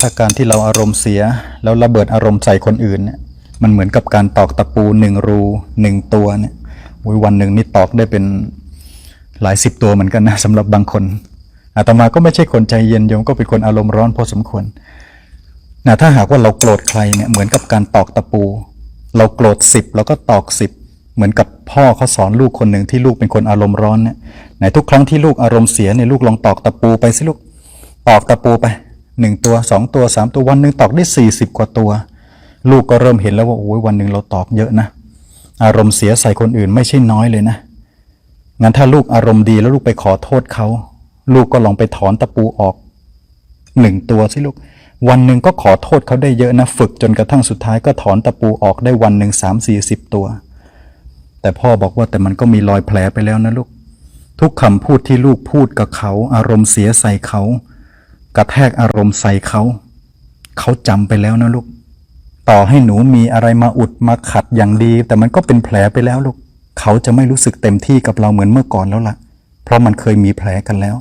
ถ้าการที่เราอารมณ์เสีย แล้วระเบิดอารมณ์ใส่คนอื่นเนี่ยมันเหมือนกับการตอกตะปูหนึ่งรูหนึ่งตัวเนี่ยวันหนึ่งนี่ตอกได้เป็นหลายสิบตัวเหมือนกันนะสำหรับบางคนอาตมาก็ไม่ใช่คนใจเย็นโยมก็เป็นคนอารมณ์ร้อนพอสมควรนะถ้าหากว่าเราโกรธใครเนี่ยเหมือนกับการตอกตะปู เราโกรธสิบเราก็ตอกสิบเหมือนกับพ่อเขาสอนลูกคนหนึ่งที่ลูกเป็นคนอารมณ์ร้อนเนี่ยไหนทุกครั้งที่ลูกอารมณ์เสียเนี่ยลูกลองตอกตะปูไปสิลูกตอกตะปูไป หนึ่งตัวสองตัวสามตัววันหนึ่งตอกได้สี่สิบกว่าตัว ลูกก็เริ่มเห็นแล้วว่าโอ้ยวันหนึ่งเราตอกเยอะนะ อารมณ์เสียใส่คนอื่นไม่ใช่น้อยเลยนะงั้นถ้าลูกอารมณ์ดีแล้วลูกไปขอโทษเขาลูกก็ลองไปถอนตะปูออกหนึ่งตัวสิลูก วันหนึ่งก็ขอโทษเขาได้เยอะนะ ฝึกจนกระทั่งสุดท้ายก็ถอนตะปูออกได้วันหนึ่งสามสี่สิบตัว แต่พ่อบอกว่าแต่มันก็มีรอยแผลไปแล้วนะลูก ทุกคำพูดที่ลูกพูดกับเขา อารมณ์เสียใส่เขา กระแทกอารมณ์ใส่เขา เขาจำไปแล้วนะลูก ต่อให้หนูมีอะไรมาอุดมาขัดอย่างดี แต่มันก็เป็นแผลไปแล้วลูก เขาจะไม่รู้สึกเต็มที่กับเราเหมือนเมื่อก่อนแล้วล่ะ เพราะมันเคยมีแผลกันแล้ว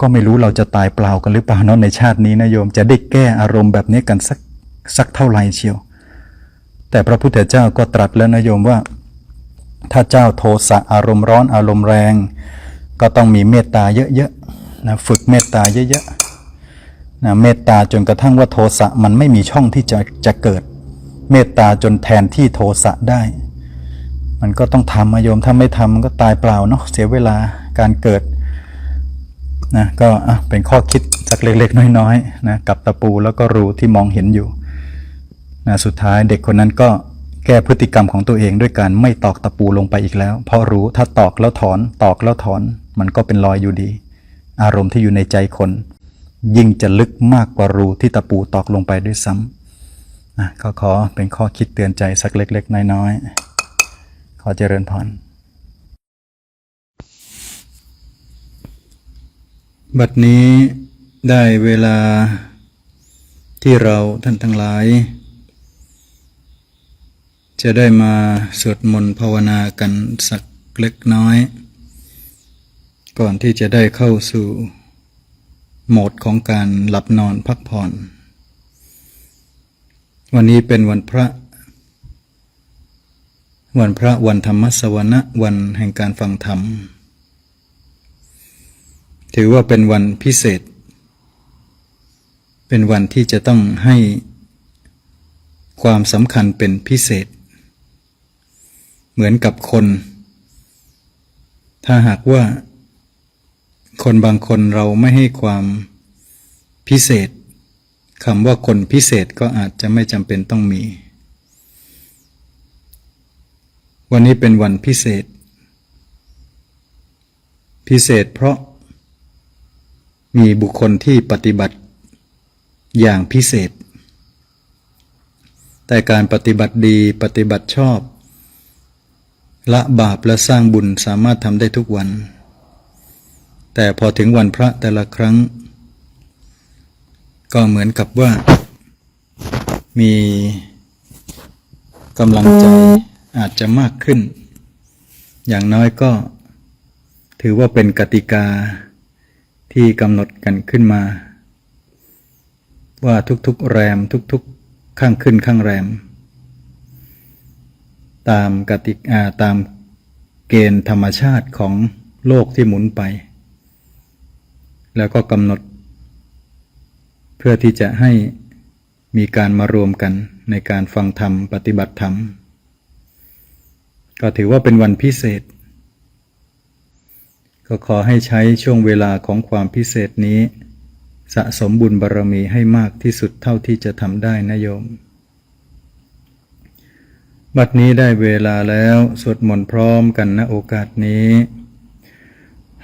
ก็ไม่รู้เราจะตายเปล่ากันหรือเปล่าเนาะในชาตินี้นะโยม จะได้แก้อารมณ์แบบนี้กันสักสักเท่าไหร่เชียว แต่พระพุทธเจ้าก็ตรัสแล้วนะโยมว่า ถ้าเจ้าโทสะอารมณ์ร้อนอารมณ์แรง ก็ต้องมีเมตตาเยอะๆ นะฝึกเมตตาเยอะๆนะเมตตาจนกระทั่งว่าโทสะมันไม่มีช่องที่จะจะเกิด เมตตาจนแทนที่โทสะได้ มันก็ต้องทำมาโยมถ้าไม่ทำมันก็ตายเปล่าเนาะเสียเวลาการเกิดนะก็เป็นข้อคิดสักเล็กๆ น้อยๆนะกับตะปูแล้วก็รูที่มองเห็นอยู่นะสุดท้ายเด็กคนนั้นก็แก้พฤติกรรมของตัวเองด้วยการไม่ตอกตะปูลงไปอีกแล้ว เพราะรู้ถ้าตอกแล้วถอนตอกแล้วถอน มันก็เป็นรอยอยู่ดี อารมณ์ที่อยู่ในใจคน ยิ่งจะลึกมากกว่ารูที่ตะปูตอกลงไปด้วยซ้ำนะก็ขอเป็นข้อคิดเตือนใจสักเล็ก ๆ น้อยๆ ขอเจริญพรบัดนี้ได้เวลาที่เราท่านทั้งหลาย จะได้มาสวดมนต์ภาวนากันสักเล็กน้อย ก่อนที่จะได้เข้าสู่โหมดของการหลับนอนพักผ่อน วันนี้เป็นวันพระ วันพระวันธรรมสวนะวันแห่งการฟังธรรม ถือว่าเป็นวันพิเศษ เป็นวันที่จะต้องให้ความสำคัญเป็นพิเศษ เหมือนกับคน ถ้าหากว่า คนบางคนเราไม่ให้ความพิเศษคำว่าคนพิเศษก็อาจจะไม่จำเป็นต้องมี วันนี้เป็นวันพิเศษ พิเศษเพราะมีบุคคลที่ปฏิบัติอย่างพิเศษ แต่การปฏิบัติดีปฏิบัติชอบ ละบาปและสร้างบุญสามารถทำได้ทุกวัน แต่พอถึงวันพระแต่ละครั้ง ก็เหมือนกับว่า มีกำลังใจอาจจะมากขึ้น อย่างน้อยก็ถือว่าเป็นกติกาที่กำหนดกันขึ้นมา ว่าทุกๆแรมทุกๆข้างขึ้นข้างแรม ตามกติกาตามเกณฑ์ธรรมชาติของโลกที่หมุนไป แล้วก็กำหนด เพื่อที่จะให้มีการมารวมกันในการฟังธรรมปฏิบัติธรรม ก็ถือว่าเป็นวันพิเศษ ก็ขอให้ใช้ช่วงเวลาของความพิเศษนี้ สะสมบุญบารรมีให้มากที่สุดเท่าที่จะทำได้นะโยม บัดนี้ได้เวลาแล้วสวดมนต์พร้อมกันณโอกาสนี้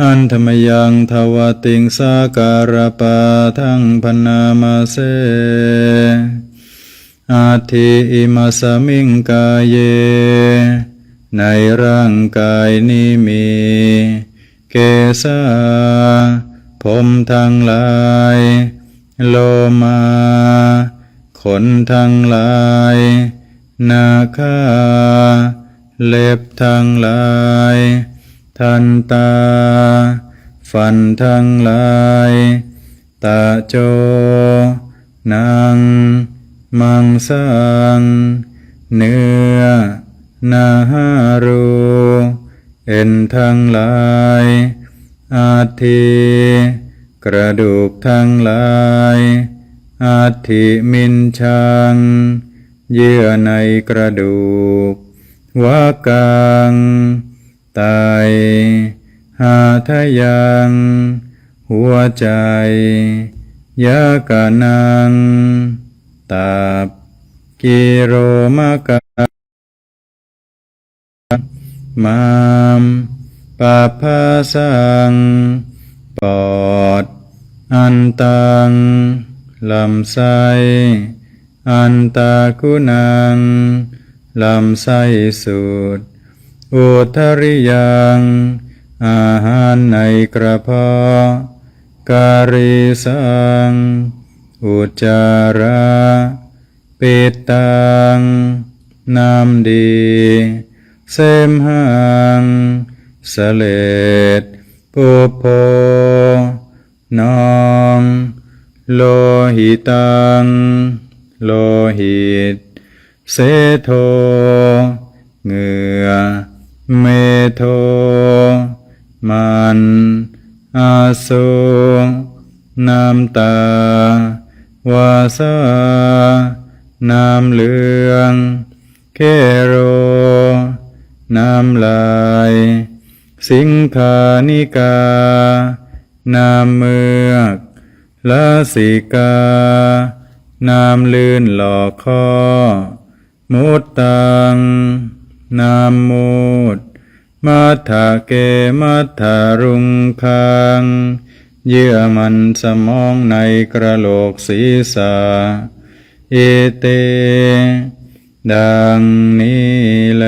หันธรรมยังทวติงสาการปาทั้งพนามาเสอาทิอิมาสมิงกายเย ในร่างกายนี้มี เกสาผมทั้งหลาย โลมา ขนทั้งหลาย นาคา เล็บทั้งหลาย ทันตา ฟันทั้งหลายตาโจ นางมังสังเนื้อ นาหารู เอ็นทั้งหลาย อาทิกระดูกทั้งหลาย อาทิมินชัง เยื่อในกระดูกวากัง ไตหาทะยัง หัวใจยากานัง ตับกิโรมะกะมามปาพาสัง ปอด อันตัง ลำไส้ อันตากุนัง ลำไส้สุด อุทริยังอาหารในกระเพาะการิสัง อุจาระปิตังน้ำดี เสมหังสเลดปุพโพนองโลหิตัง โลหิต เสโทเหงื่อ เมโทมันอาสุน้ำตาวาสาน้ำเหลืองเคโร น้ำลาย สิงคานิกา น้ำเมือกลาสิกา น้ำลื่นหลอกคอมุตตัง น้ำมูดมัทธาเกมัทธารุงคัง เยื่อมันสมองในกระโหลกศีรษะเอเต ดังนี้แล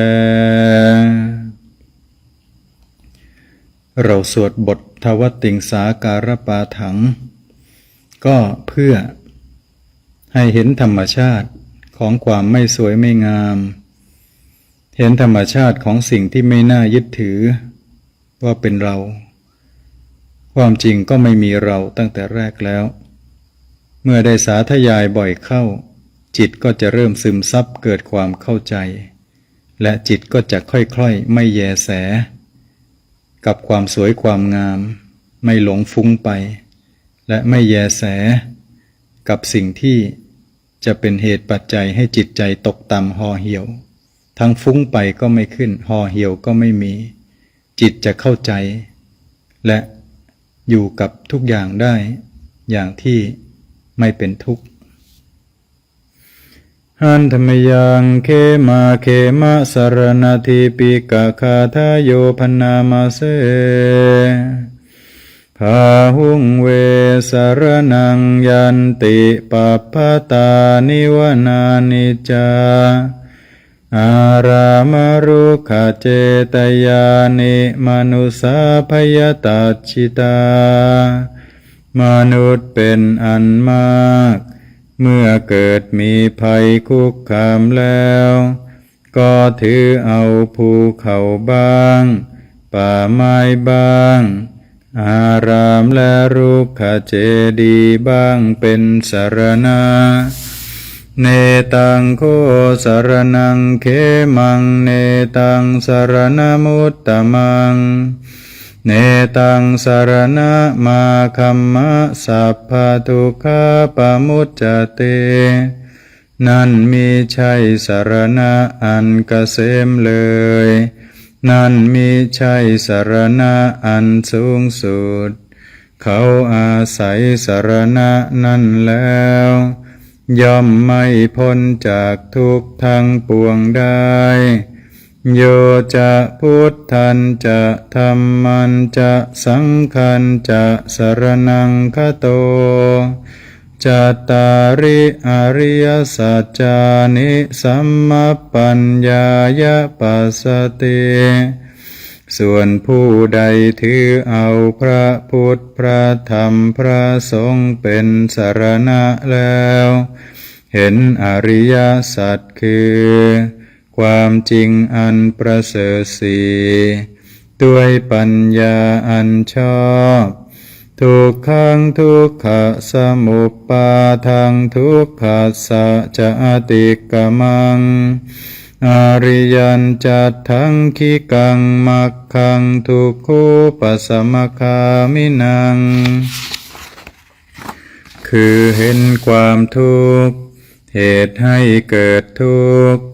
เราสวดบททวติงสาการปาถัง ก็เพื่อให้เห็นธรรมชาติของความไม่สวยไม่งาม เห็นธรรมชาติของสิ่งที่ไม่น่ายึดถือ ว่าเป็นเรา ความจริงก็ไม่มีเราตั้งแต่แรกแล้ว เมื่อได้สาธยายบ่อยเข้า จิตก็จะเริ่มซึมซับเกิดความเข้าใจ และจิตก็จะค่อยๆ ไม่แยแส กับความสวยความงาม ไม่หลงฟุ้งไป และไม่แยแส กับสิ่งที่จะเป็นเหตุปัจจัยให้จิตใจตกต่ำห่อเหี่ยว ทั้งฟุ้งไปก็ไม่ขึ้น ห่อเหี่ยวก็ไม่มี จิตจะเข้าใจ และอยู่กับทุกอย่างได้ อย่างที่ไม่เป็นทุกข์หันธรรมยังเคมาเคมะสารนาทิปิกะคาทาโยพนามาเสพาหุงเวสารนังยันติปัปปตานิวนานิจา อารามรุขเจตยานิมนุสาพยตัจฉิตามนุษย์เป็นอันมาก เมื่อเกิดมีภัยคุกคามแล้ว ก็ถือเอาภูเขาบ้าง ป่าไม้บ้าง อารามและรุกขเจดีบ้างเป็นสารณา เนตังโคสารนังเขมัง เนตังสารนมุตตมัง เนตังสารณะมาคัมมะสัพพะทุกขาปมุจจเต นั่นมีใช่สารณะอันเกษมเลย นั่นมีใช่สารณะอันสูงสุด เขาอาศัยสารณะนั่นแล้ว ย่อมไม่พ้นจากทุกทั้งปวงได้ โยจะพุทธันจะธรรมันจะสังขันจะสรนังคโตจัตตาริอริยสัจจานิสัมมปัญญายปัสสติ ส่วนผู้ใดถือเอาพระพุทธพระธรรมพระสงฆ์เป็นสารณะแล้ว เห็นอริยสัจคือ ความจริงอันประเสริฐสีด้วยปัญญาอันชอบทุกขังทุกขะสมุปปาทังทุกขัสสะจะอติกมัง อริยันจัตทังคิกังมักขังทุกขุปสมคามินัง คือเห็นความทุกข์ เหตุให้เกิดทุกข์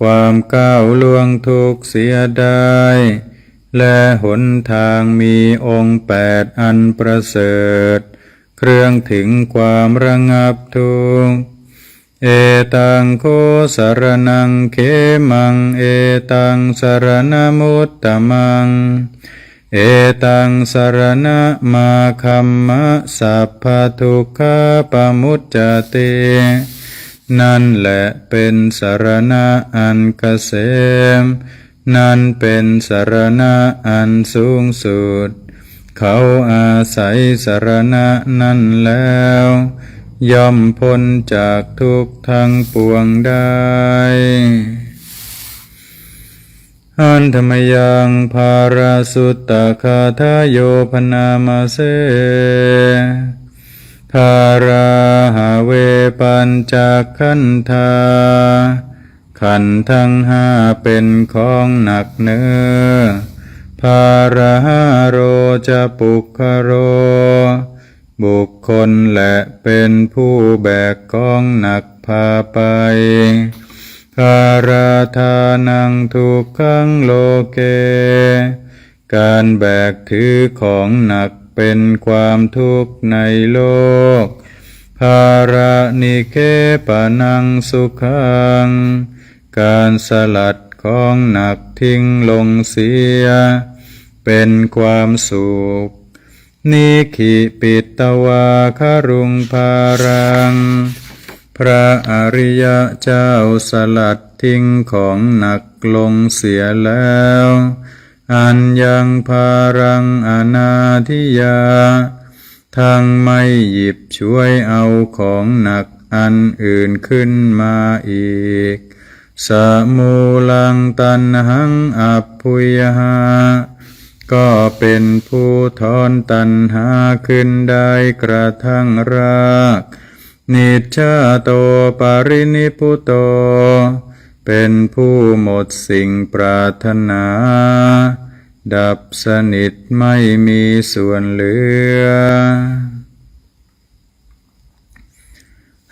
ความก้าวล่วงทุกข์เสียได้ และหนทางมีองค์แปดอันประเสริฐ เครื่องถึงความระงับทุกข์ เอตังโคสารนังเขมัง เอตังสารนมุตตมัง เอตังสารณมาคัมมะสัพพทุกขปมุจจเต นั่นแหละเป็นสารณะอันเกษม นั่นเป็นสารณะอันสูงสุด เขาอาศัยสารณะนั่นแล้ว ย่อมพ้นจากทุกทั้งปวงได้อันธรรมยังภาราสุตตคาทายโยพนามาเสภาราหาเวปัญจากขันธาขันทั้งห้าเป็นของหนักเนื้อภาราโรจะปุคโร บุค คลและเป็นผู้แบกกองหนักพาไปภาราทานังทุกขังโลเก การแบกถือของหนักเป็นความทุกข์ในโลกภารานิเคปนังสุขัง การสลัดของหนักทิ้งลงเสีย เป็นความสุข นิขิปิตวาคารุงภารัง พระอริยเจ้าสลัดทิ้งของหนักลงเสียแล้ว อันยังภารังอนาทิยาทั้งไม่หยิบช่วยเอาของหนักอันอื่นขึ้นมาอีก สมูลังตันหังอัพพุยหา ก็เป็นผู้ทอนตันหาขึ้นได้กระทั่งรากนิจชาโตปรินิพุโต เป็นผู้หมดสิ่งปรารถนา ดับสนิทไม่มีส่วนเหลือ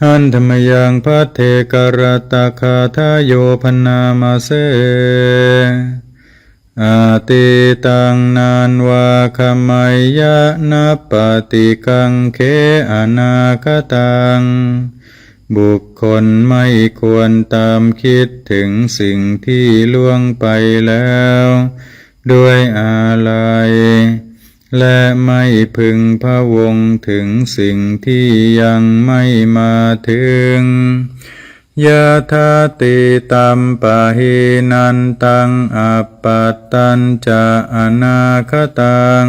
หันธรรมยังพัทเทกรตาคาทายโยพนามาเส อาติตังนานวาคมายยะนาปฏิกังเคอนาคตัง บุคคลไม่ควรตามคิดถึงสิ่งที่ล่วงไปแล้ว ด้วยอาลัย และไม่พึงพะวงถึงสิ่งที่ยังไม่มาถึง ยะธาติตัมปะหินันตังอัปปตตัญจะอนาคตัง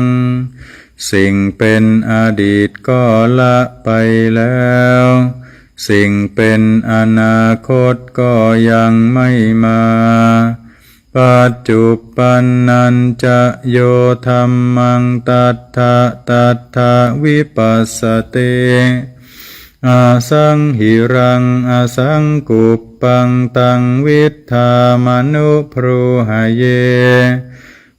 สิ่งเป็นอดีตก็ละไปแล้ว สิ่งเป็นอนาคตก็ยังไม่มา ปัจจุปันนันจะโยธรรมังตัทธะตัทธะวิปัสสติ อาสังหิรังอาสังกุปปังตังวิทธามนุพรูหเย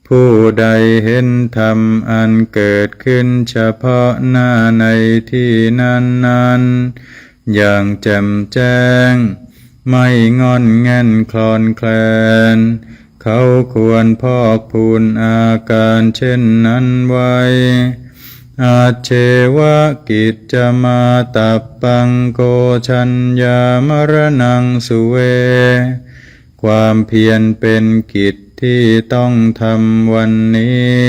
ผู้ใดเห็นธรรมอันเกิดขึ้นเฉพาะหน้าในที่นั้นนั้นๆอย่างแจ่มแจ้ง ไม่งอนแง่นคลอนแคลน เขาควรพอกพูนอาการเช่นนั้นไว้ อาเชวะกิจจะมาตับปังโกชัญญามรณังสุเว ความเพียรเป็นกิจที่ต้องทำวันนี้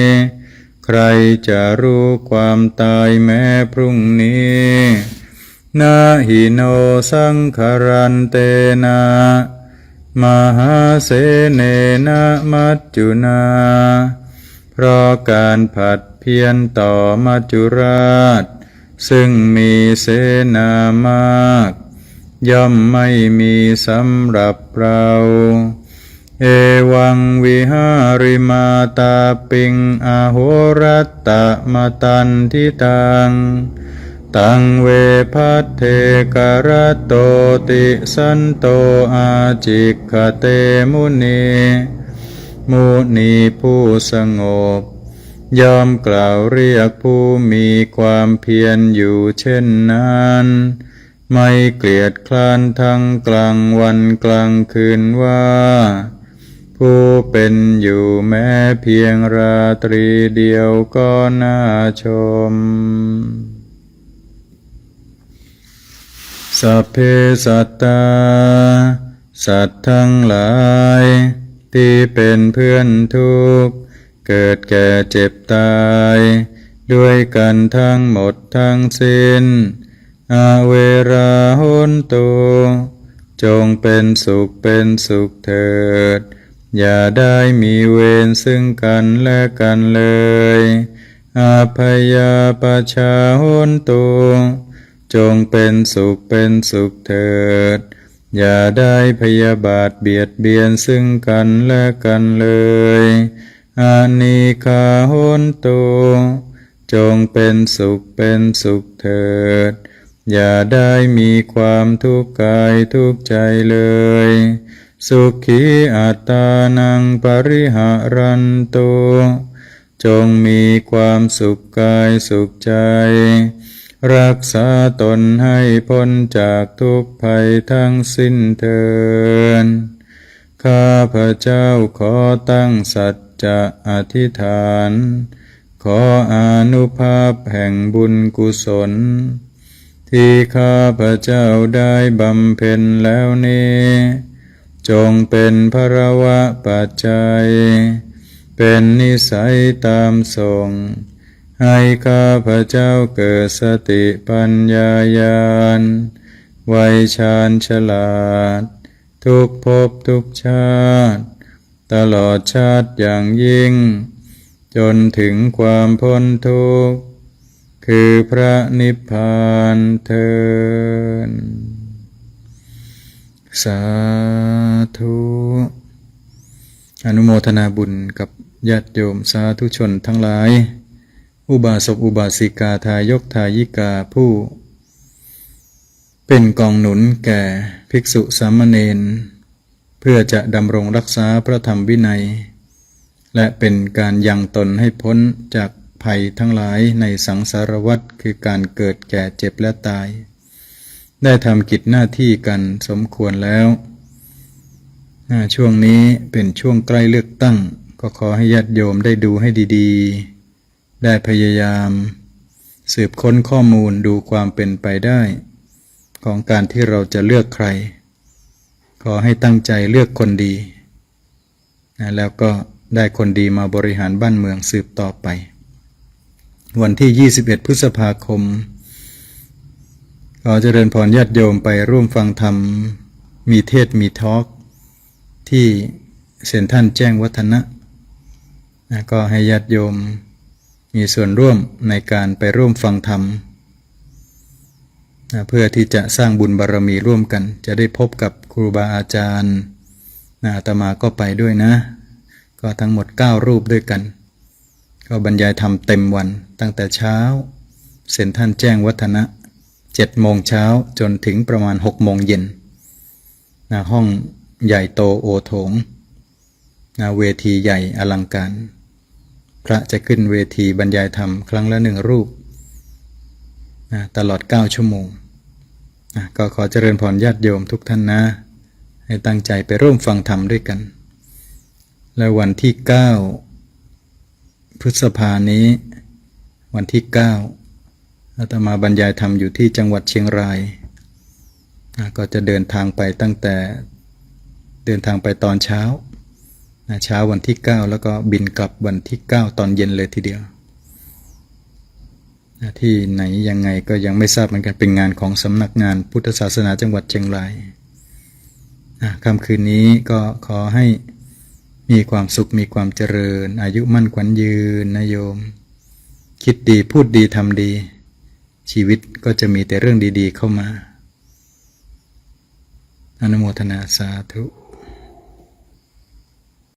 ใครจะรู้ความตายแม้พรุ่งนี้นาหิโนสังคารันเตนะ มหาเสเนนะมัจจุนา เพราะการผัด เพียนต่อมัจจุราช ซึ่งมีเสนามาก ย่อมไม่มีสำหรับเรา เอวังวิหาริมาตาปิงอโหรัตตะมาตันทิตังตังเวพัทเทกรโตติสันโตอาจิกขเตมุนี มุนีผู้สงบ ยอมกล่าวเรียกผู้มีความเพียรอยู่เช่นนั้น ไม่เกลียดคลานทั้งกลางวันกลางคืนว่า ผู้เป็นอยู่แม้เพียงราตรีเดียวก็น่าชม สัพเพสัตตา สัตว์ทั้งหลาย ที่เป็นเพื่อนทุกข์ เกิดแก่เจ็บตาย ด้วยกันทั้งหมดทั้งสิ้น อาเวราหนตุจงเป็นสุขเป็นสุขเถิด อย่าได้มีเวรซึ่งกันและกันเลย อาพยาปชาหนตุจงเป็นสุขเป็นสุขเถิด อย่าได้พยาบาทเบียดเบียนซึ่งกันและกันเลย อานิคาหนตุจงเป็นสุขเป็นสุขเถิด อย่าได้มีความทุกข์กายทุกข์ใจเลย สุขีอัตานังปริหารันตุจงมีความสุขกายสุขใจ รักษาตนให้พ้นจากทุกภัยทั้งสิ้นเทินข้าพระเจ้าขอตั้งสัจ จะอธิษฐาน ขออนุภาพแห่งบุญกุศล ที่ข้าพระเจ้าได้บำเพ็ญแล้วนี้ จงเป็นพระวะปัจจัย เป็นนิสัยตามส่งให้ข้าพระเจ้าเกิดสติปัญญาญาณไวยชาญฉลาด ทุกภพทุกชาติ ตลอดชาติอย่างยิ่ง จนถึงความพ้นทุกข์ คือพระนิพพานเทินสาธุอนุโมทนาบุญกับญาติโยมสาธุชนทั้งหลาย อุบาสกอุบาสิกาทายกทายิกาผู้ เป็นกองหนุนแก่ภิกษุสามเณร เพื่อจะดำรงรักษาพระธรรมวินัย และเป็นการยังตนให้พ้นจากภัยทั้งหลายในสังสารวัฏคือการเกิดแก่เจ็บและตาย ได้ทำกิจหน้าที่กันสมควรแล้ว ช่วงนี้เป็นช่วงใกล้เลือกตั้ง ก็ขอให้ญาติโยมได้ดูให้ดีๆ ได้พยายาม สืบค้นข้อมูลดูความเป็นไปได้ ของการที่เราจะเลือกใคร ขอให้ตั้งใจเลือกคนดีนะแล้วก็ได้คนดีมาบริหารบ้านเมืองสืบต่อไป วันที่ 21 พฤษภาคม ขอเจริญพรญาติโยมไปร่วมฟังธรรม มีเทศมีทอล์กที่เซนทรันแจ้งวัฒนะนะก็ให้ญาติโยมมีส่วนร่วมในการไปร่วมฟังธรรม นะเพื่อที่จะสร้างบุญบารรมีร่วมกัน จะได้พบกับครูบาอาจารย์นะอาตมาก็ไปด้วยนะ ก็ทั้งหมด 9 รูปด้วยกัน ก็บรรยายธรรมเต็มวันตั้งแต่เช้า เซ็นทรันแจ้งวัฒนะเจ็ดโมงเช้าจนถึงประมาณหกโมงเย็นนะห้องใหญ่โตโอโถงนะเวทีใหญ่อลังการ พระจะขึ้นเวทีบรรยายธรรมครั้งละหนึ่งรูปนะตลอด 9 ชั่วโมง ก็ขอเจริญพรญาติโยมทุกท่านนะ ให้ตั้งใจไปร่วมฟังธรรมด้วยกัน และวันที่ 9 พฤษภานี้ วันที่ 9 อาตมาบรรยายธรรมอยู่ที่จังหวัดเชียงราย ก็จะเดินทางไปตั้งแต่เดินทางไปตอนเช้า เช้าวันที่ 9 แล้วก็บินกลับวันที่ 9 ตอนเย็นเลยทีเดียว ที่ไหนยังไงก็ยังไม่ทราบเหมือนกันเป็นงานของสำนักงานพุทธศาสนาจังหวัดเชียงรายอะค่ำคืนนี้ก็ขอให้มีความสุขมีความเจริญ อายุมั่นขวัญยืนนะโยม คิดดีพูดดีทำดี ชีวิตก็จะมีแต่เรื่องดีๆเข้ามา อนุโมทนาสาธุ